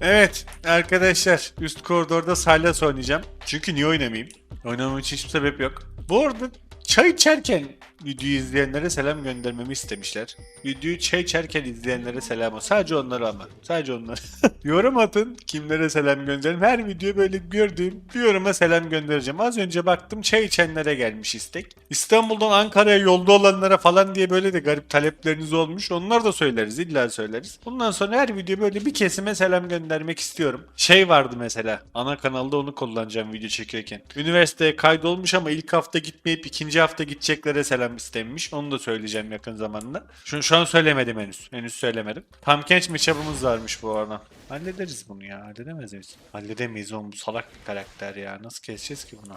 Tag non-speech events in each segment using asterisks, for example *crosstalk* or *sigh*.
Evet arkadaşlar üst koridorda Sylas oynayacağım. Çünkü niye oynamayayım? Oynamam için hiçbir sebep yok. Bu arada çay içerken videoyu izleyenlere selam göndermemi istemişler. Videoyu çay içerken izleyenlere selam olsun. Sadece onlara ama. Sadece onlara. *laughs* Yorum atın kimlere selam gönderin. Her video böyle gördüğüm bir yoruma selam göndereceğim. Az önce baktım çay içenlere gelmiş istek. İstanbul'dan Ankara'ya yolda olanlara falan diye böyle de garip talepleriniz olmuş. Onlar da söyleriz illa söyleriz. Bundan sonra her video böyle bir kesime selam göndermek istiyorum. Şey vardı mesela ana kanalda onu kullanacağım video çekiyorken. Üniversiteye kaydolmuş ama ilk hafta gitmeyip ikinci hafta gideceklere selam istenmiş. Onu da söyleyeceğim yakın zamanda. Şu, şu an söylemedim henüz. Henüz söylemedim. Tam genç meçhabımız varmış bu arada. Hallederiz bunu ya. Halledemez miyiz? Halledemeyiz oğlum bu salak bir karakter ya. Nasıl keseceğiz ki bunu?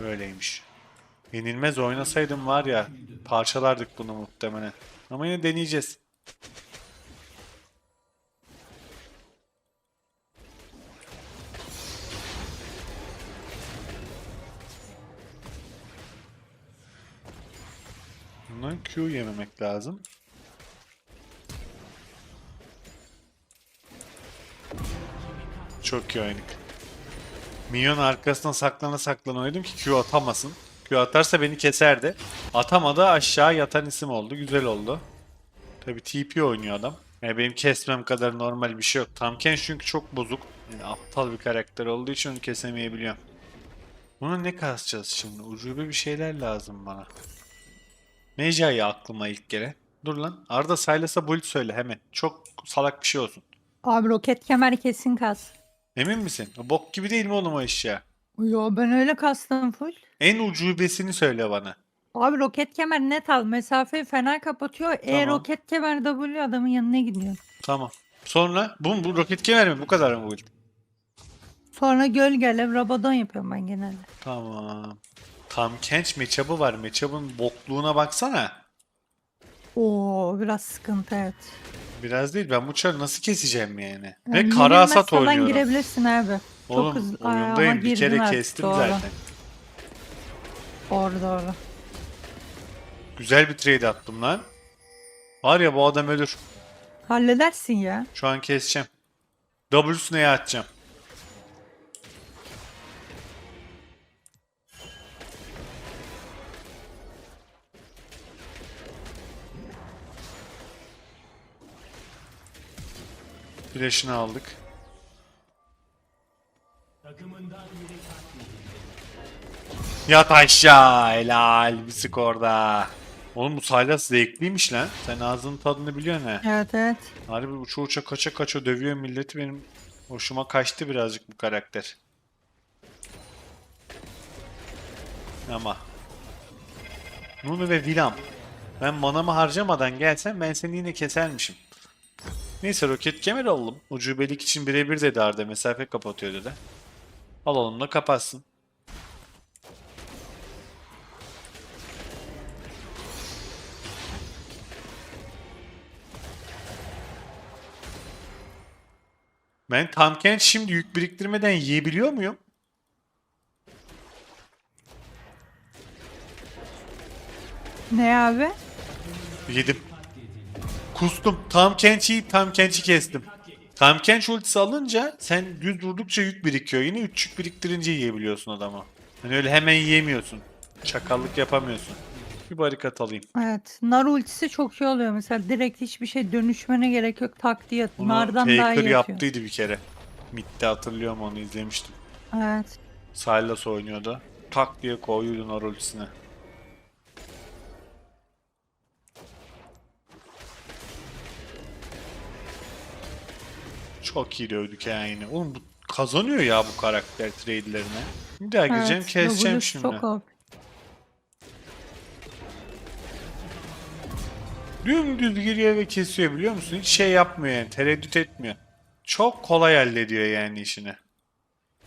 Böyleymiş. Yenilmez oynasaydım var ya parçalardık bunu muhtemelen. Ama yine deneyeceğiz. Bundan Q yememek lazım. Çok iyi oynadık. Minyon arkasına saklana saklana oynadım ki Q atamasın. Q atarsa beni keserdi. Atamadı aşağı yatan isim oldu. Güzel oldu. Tabi TP oynuyor adam. Yani benim kesmem kadar normal bir şey yok. Tamken çünkü çok bozuk. Yani aptal bir karakter olduğu için onu kesemeyebiliyorum. Bunu ne kasacağız şimdi? Ucube bir şeyler lazım bana. Mecai aklıma ilk gelen. Dur lan. Arda Silas'a build söyle hemen. Çok salak bir şey olsun. Abi roket kemer kesin kas. Emin misin? Bok gibi değil mi oğlum o eşya? Yo ben öyle kastım full. En ucubesini söyle bana. Abi roket kemer net al. Mesafeyi fena kapatıyor. E Tamam. roket kemer W adamın yanına gidiyor. Tamam. Sonra bu, bu roket kemer mi? Bu kadar mı build? Sonra gölgele Rabadon yapıyorum ben genelde. Tamam. Tam Kench matchup'ı var. Matchup'ın bokluğuna baksana. Oo biraz sıkıntı evet. Biraz değil. Ben bu çarı nasıl keseceğim yani? Yani Ve kara hasat oynuyorum. girebilirsin abi. Oğlum Çok hızlı. Ama oyundayım. Bir kere artık, kestim doğru. zaten. Doğru doğru. Güzel bir trade attım lan. Var ya bu adam ölür. Halledersin ya. Şu an keseceğim. W'sune atacağım. Flash'ını aldık. Yat aşağı helal bir skorda. Oğlum bu Sylas zevkliymiş lan. Sen ağzının tadını biliyorsun ha. Evet evet. Harbi uça uça kaça kaça dövüyor milleti benim hoşuma kaçtı birazcık bu karakter. Ama Nunu ve Willam ben manamı harcamadan gelsem ben seni yine kesermişim. Neyse roket kemer alalım. Ucubelik için birebir dedi Arda mesafe kapatıyor dedi. Alalım da kapatsın. Ben Tamkent şimdi yük biriktirmeden yiyebiliyor muyum? Ne abi? Yedim. Kustum. Tam Kenchi'yi tam Kenchi kestim. Tam Kench ultisi alınca sen düz vurdukça yük birikiyor. Yine 3 yük biriktirince yiyebiliyorsun adamı. Hani öyle hemen yiyemiyorsun. Çakallık yapamıyorsun. Bir barikat alayım. Evet. Nar ultisi çok iyi oluyor. Mesela direkt hiçbir şey dönüşmene gerek yok. Tak diye. Bunu Nardan daha iyi atıyor. yaptıydı bir kere. Mid'de hatırlıyorum onu izlemiştim. Evet. Sylas oynuyordu. Tak diye koyuyordu Nar ultisine. Çok iyi dövdük yani. Oğlum bu kazanıyor ya bu karakter trade'lerine. Bir daha gireceğim evet. keseceğim şimdi. Çok OP. Dümdüz giriyor ve kesiyor biliyor musun? Hiç şey yapmıyor yani tereddüt etmiyor. Çok kolay hallediyor yani işini.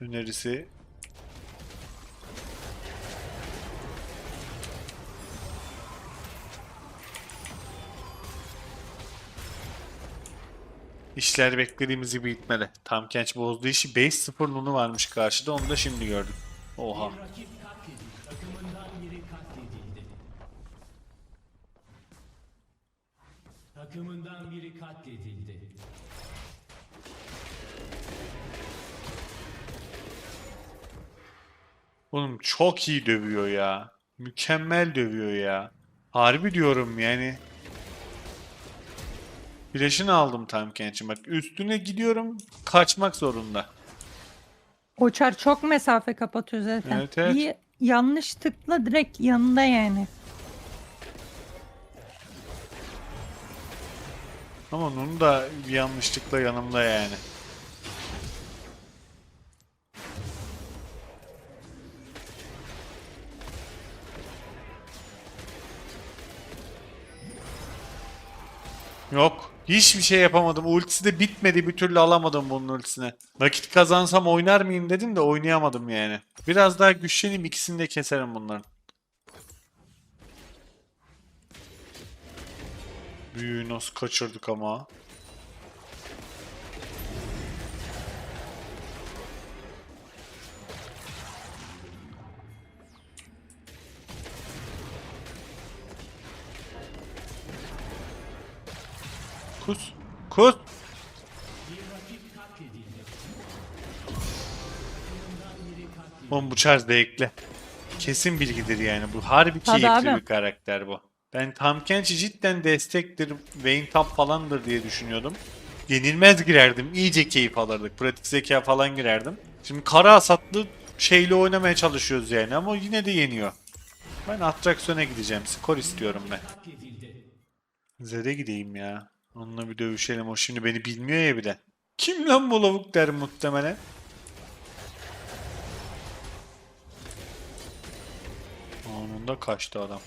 önerisi İşler beklediğimiz gibi gitmedi. Tam Kenç bozduğu işi 5-0 Nunu varmış karşıda onu da şimdi gördüm. Oha. Takımından biri katledildi. Oğlum çok iyi dövüyor ya. Mükemmel dövüyor ya. Harbi diyorum yani. Flash'ını aldım Tam Kenç'in. Bak üstüne gidiyorum kaçmak zorunda. Oçar çok mesafe kapatıyor zaten. Evet, evet. Bir yanlış tıkla direkt yanında yani. Ama Nunu da bir yanlışlıkla yanımda yani. Yok. Hiçbir şey yapamadım. Ultisi de bitmedi. Bir türlü alamadım bunun ultisine. Vakit kazansam oynar mıyım dedim de oynayamadım yani. Biraz daha güçleneyim ikisini de keserim bunların. Büyüğü nasıl kaçırdık ama. Kus. Oğlum bu Charles zevkli. Kesin bilgidir yani. Bu harbi Tabii keyifli abi. bir karakter bu. Ben Tam Kench'i cidden destektir, Vayne Top falandır diye düşünüyordum. Yenilmez girerdim. iyice keyif alırdık. Pratik zeka falan girerdim. Şimdi kara hasatlı şeyle oynamaya çalışıyoruz yani ama yine de yeniyor. Ben atraksiyona gideceğim. Skor istiyorum ben. Zed'e gideyim ya. Onunla bir dövüşelim. O şimdi beni bilmiyor ya bir de. Kim lan bu lavuk der muhtemelen. Anında kaçtı adam.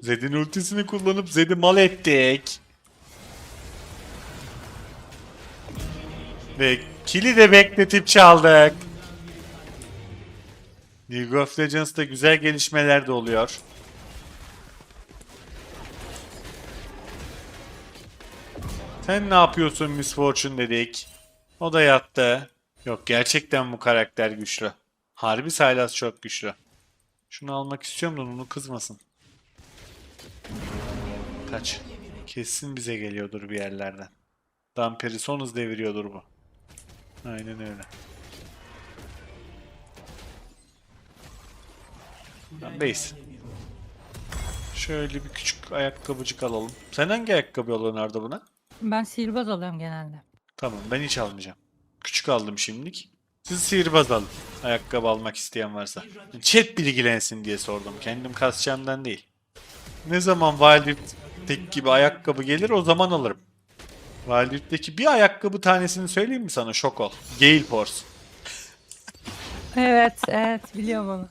Zed'in ultisini kullanıp Zed'i mal ettik. Ve kili de bekletip çaldık. League of Legends'ta güzel gelişmeler de oluyor. Sen ne yapıyorsun Miss Fortune dedik. O da yattı. Yok gerçekten bu karakter güçlü. Harbi Sylas çok güçlü. Şunu almak istiyorum da onu kızmasın. Kaç. Kesin bize geliyordur bir yerlerden. Damperi son hız deviriyordur bu. Aynen öyle. Lan base. Şöyle bir küçük ayakkabıcık alalım. Sen hangi ayakkabı alıyorsun Arda buna? Ben sihirbaz alıyorum genelde. Tamam ben hiç almayacağım. Küçük aldım şimdilik. Siz sihirbaz alın. Ayakkabı almak isteyen varsa. Chat bilgilensin diye sordum. Kendim kasacağımdan değil. Ne zaman Wild Rift'teki gibi ayakkabı gelir o zaman alırım. Wild Rift'teki bir ayakkabı tanesini söyleyeyim mi sana? Şok ol. Gale Force. Evet evet biliyorum onu.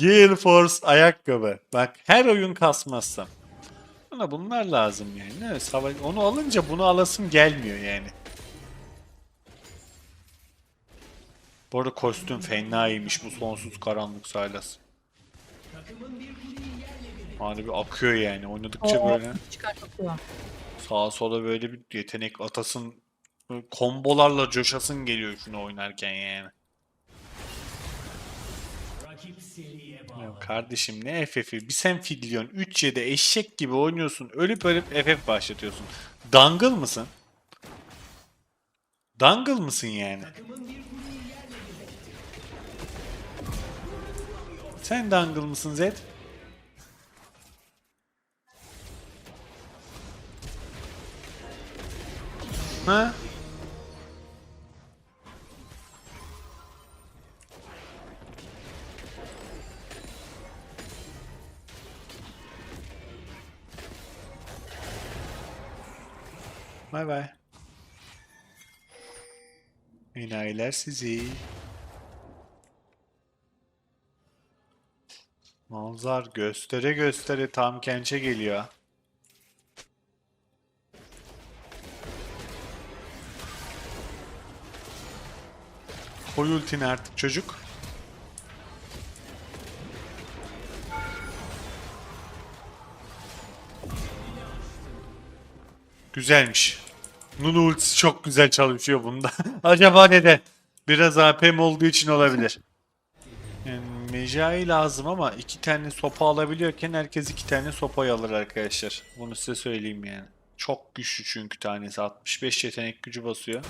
Gale Force ayakkabı. Bak her oyun kasmazsam. Bana bunlar lazım yani. Ne, sava- onu alınca bunu alasım gelmiyor yani. Bu arada kostüm fena iyiymiş bu sonsuz karanlık Sylas. Harbi akıyor yani oynadıkça Oo, böyle Çıkartıyor. Sağa sola böyle bir yetenek atasın kombolarla coşasın geliyor şunu oynarken yani. Ya kardeşim ne FF'i? Bir sen fidliyorsun. 3-7 eşek gibi oynuyorsun. Ölüp ölüp FF başlatıyorsun. Dangle mısın? Dangle mısın yani? Sen dangle mısın Zed? Ha? Bay bay. Enayiler sizi. Manzar göstere göstere tam kençe geliyor. Koy ultini artık çocuk. Güzelmiş. Nunu ultisi çok güzel çalışıyor bunda. *laughs* Acaba neden? Biraz AP'm olduğu için olabilir. Yani Mecai lazım ama iki tane sopa alabiliyorken herkes iki tane sopayı alır arkadaşlar. Bunu size söyleyeyim yani. Çok güçlü çünkü tanesi. 65 yetenek gücü basıyor.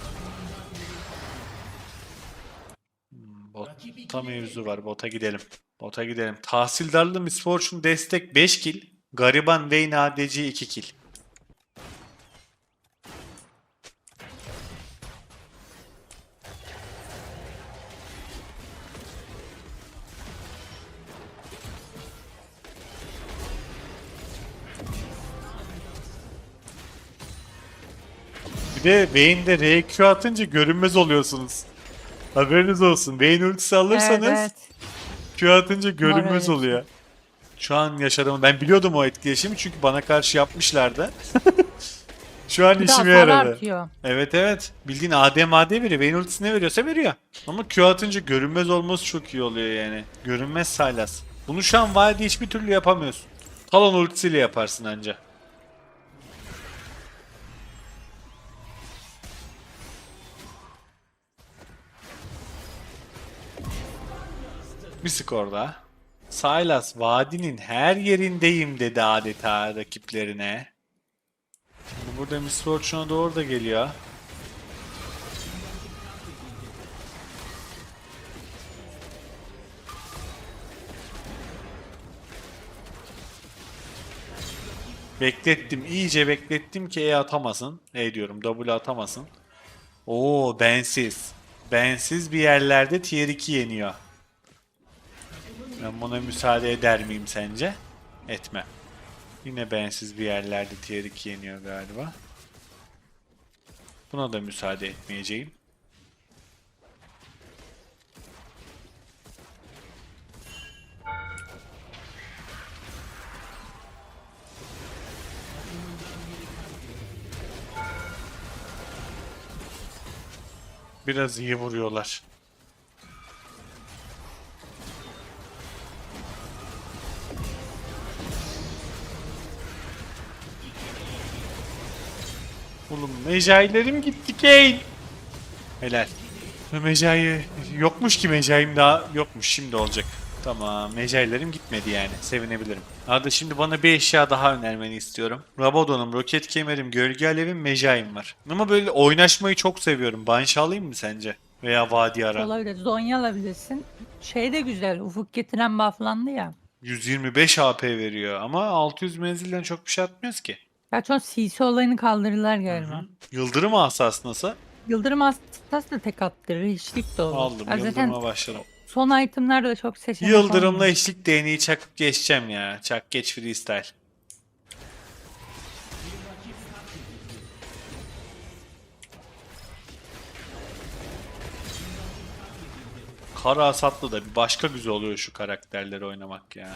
Botta mevzu var. Bota gidelim. Bota gidelim. Tahsildarlı Miss Fortune destek 5 kill. Gariban Vayne ADC 2 kill. Bir de Vayne'de RQ atınca görünmez oluyorsunuz. Haberiniz olsun. Vayne ultisi alırsanız Evet, evet. Q atınca görünmez öyle. oluyor. Şu an yaşadığım ben biliyordum o etkileşimi çünkü bana karşı yapmışlardı. *laughs* Şu an Bir de işime hasar yaradı. artıyor. Evet evet. Bildiğin AD AD veriyor. Vayne ultisi ne veriyorsa veriyor. Ama Q atınca görünmez olması çok iyi oluyor yani. Görünmez Sylas. Bunu şu an Vadi hiçbir türlü yapamıyorsun. Talon ultisiyle yaparsın anca. Bir skor daha. Sylas vadinin her yerindeyim dedi adeta rakiplerine. Şimdi burada Miss Fortune'a doğru da geliyor. Beklettim. iyice beklettim ki E atamasın. E diyorum W atamasın. Oo bensiz. Bensiz bir yerlerde tier 2 yeniyor. Ben buna müsaade eder miyim sence? Etmem. Yine bensiz bir yerlerde tier 2 yeniyor galiba. Buna da müsaade etmeyeceğim. Biraz iyi vuruyorlar. Oğlum mecailerim gitti Kane. Helal. Mecai yokmuş ki mecaim daha yokmuş şimdi olacak. Tamam mecailerim gitmedi yani sevinebilirim. Arada şimdi bana bir eşya daha önermeni istiyorum. Rabadon'um, roket kemerim, gölge alevim, mecaim var. Ama böyle oynaşmayı çok seviyorum. Banşa alayım mı sence? Veya Vadi Ara. Olabilir. Zonya alabilirsin. Şey de güzel. Ufuk getiren bufflandı ya. 125 AP veriyor ama 600 menzilden çok bir şey atmıyoruz ki. Gerçi o CC olayını kaldırırlar galiba. Yıldırım asas nasıl? Yıldırım Astas da tek attırır. Hiçlik de olur. Aldım Ya yıldırıma başladım. son itemlerde de çok seçenek Yıldırımla olmuyor. eşlik değneği çakıp geçeceğim ya. Çak geç freestyle. Kara Asatlı da bir başka güzel oluyor şu karakterleri oynamak ya.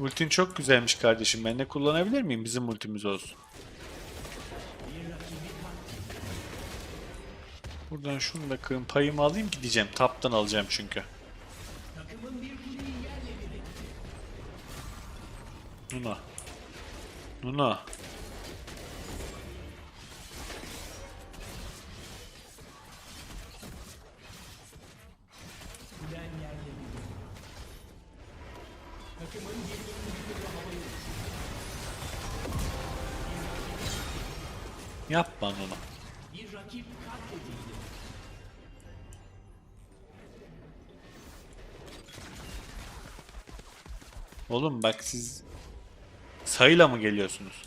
Ultin çok güzelmiş kardeşim. Ben de kullanabilir miyim? Bizim ultimiz olsun. Buradan şunu da kırın payımı alayım gideceğim. Taptan alacağım çünkü. Nuna. Nuna. Yapma katledildi. Oğlum bak siz sayıyla mı geliyorsunuz?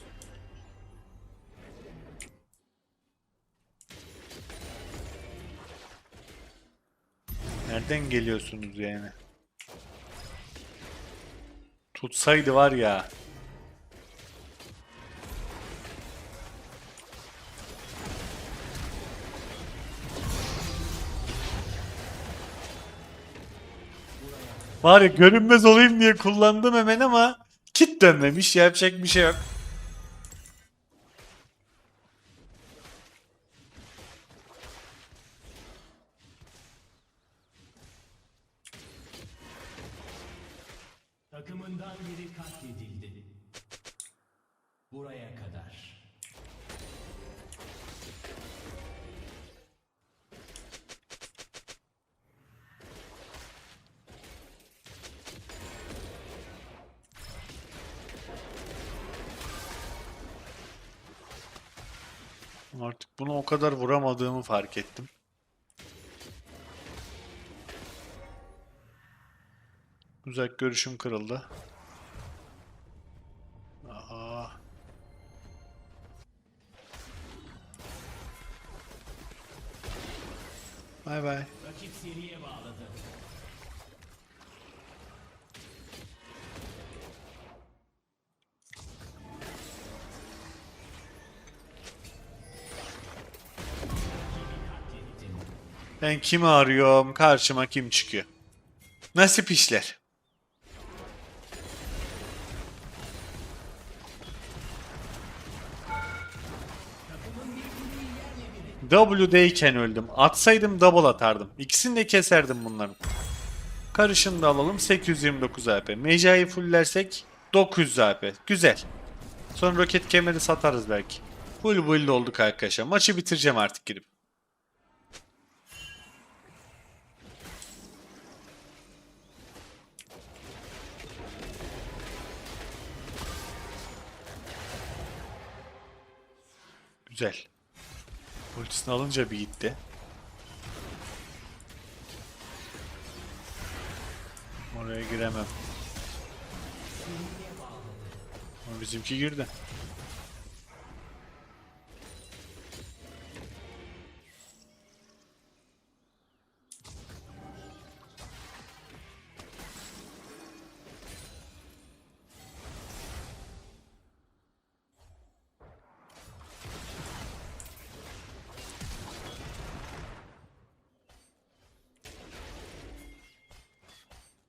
Nereden geliyorsunuz yani? Tutsaydı var ya. Var ya görünmez olayım diye kullandım hemen ama kit dönmemiş. Yapacak bir şey yok. Bunu o kadar vuramadığımı fark ettim. Uzak görüşüm kırıldı. Aha. Bay bay. Rakip seriye bağladı. Ben kimi arıyorum? Karşıma kim çıkıyor? Nasip işler. W'deyken öldüm. Atsaydım double atardım. İkisini de keserdim bunların. Karışını da alalım. 829 AP. Meja'yı fulllersek 900 AP. Güzel. Sonra roket kemeri satarız belki. Full build olduk arkadaşlar. Maçı bitireceğim artık gidip. Güzel. Ultisini alınca bir gitti. Oraya giremem. Ama bizimki girdi.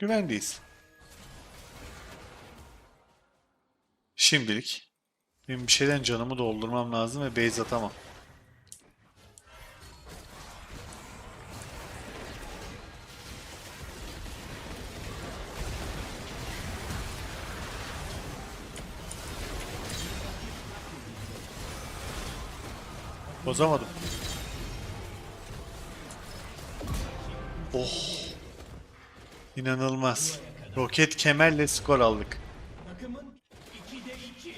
Güvendeyiz. Şimdilik. Benim bir şeyden canımı doldurmam lazım ve base atamam. Bozamadım. Oh. İnanılmaz. Roket kemerle skor aldık. Takımın 2'de 2.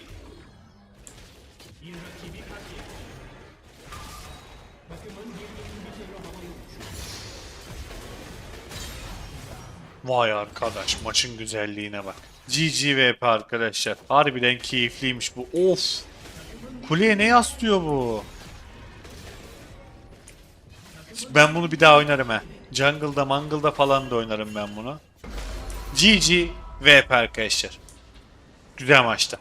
Bir rakibi katletti. Takımın bir inhibitörü havaya uçuyor. Vay arkadaş maçın güzelliğine bak. GG arkadaşlar. Harbiden keyifliymiş bu. Of. Kuleye ne yaslıyor bu? Ben bunu bir daha oynarım ha. Jungle'da mangle'da falan da oynarım ben bunu. GG VP arkadaşlar. Güzel maçta.